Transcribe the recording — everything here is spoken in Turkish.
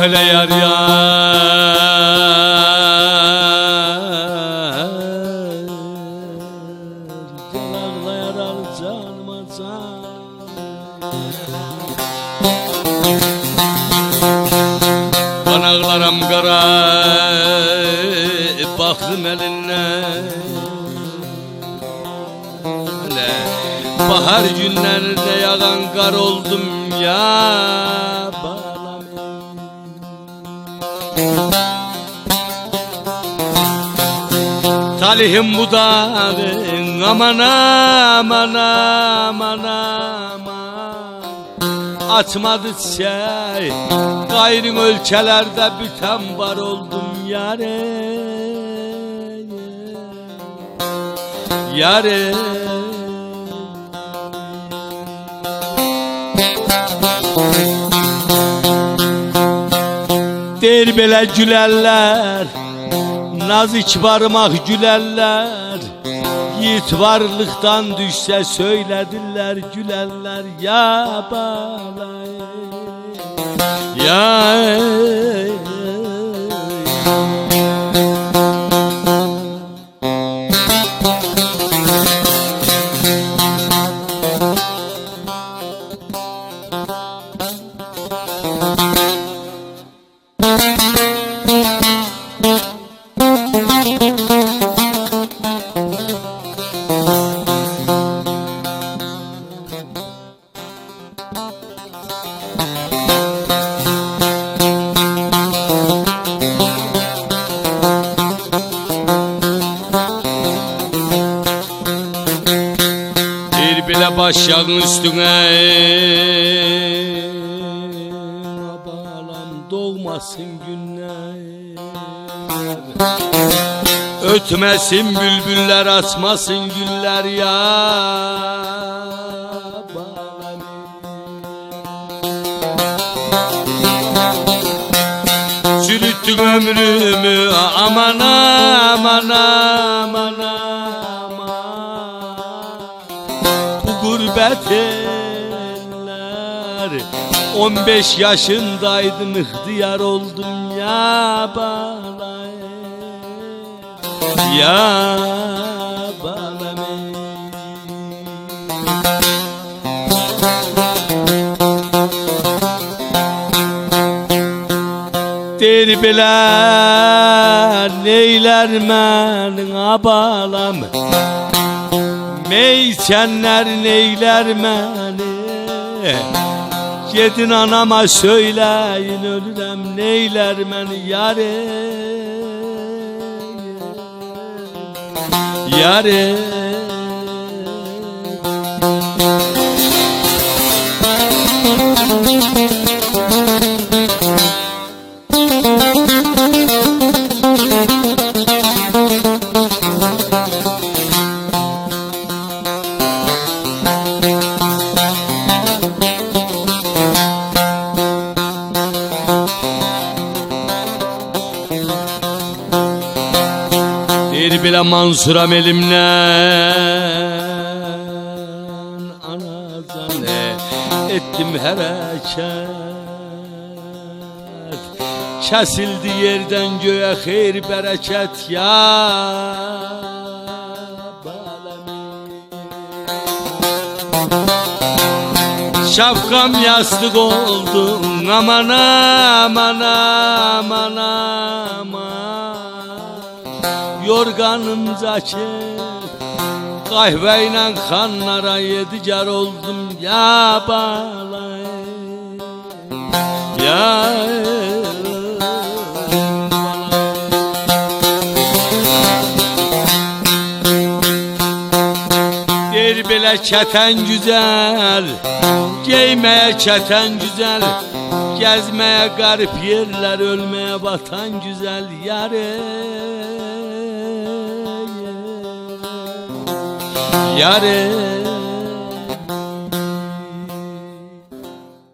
Ahle yar yar. Canarla yarar canıma can Panaklarım kara Baktım elinle. Bahar günlerinde yağan kar oldum ya Talihim bu dağın aman aman aman aman. Atmadı çiçeği Gayrın ölçelerde büten var oldum yare. Yare Der belə gülərlər Nazik barmaq gülərlər. Yiğit varlıktan düşse söyledirler gülerler ya balay Ya Bir bile başyağın üstüne. Balam doğmasın günler. Ötmesin bülbüller açmasın güller ya. Balam. Çürüttün ömrümü aman aman aman aman gurbet eller 15 yaşındaydım ihtiyar oldum ya balay Ya balay Der bile neyler menin abalam Meyçenler neyler meni? Gidin anama söyleyin ölürem neyler meni yare? Yare Bir bile mansuram elimden Anazane ettim hareket? Kesildi yerden göğe hayır bereket ya Şapkam yastık oldu aman aman aman aman Yorganım ceket Kahveyle kanlara yedicar oldum ya balay Ya Der belə keten güzel Giymeye keten güzel Gezmeye garip yerler Ölmeye batan güzel yare Yare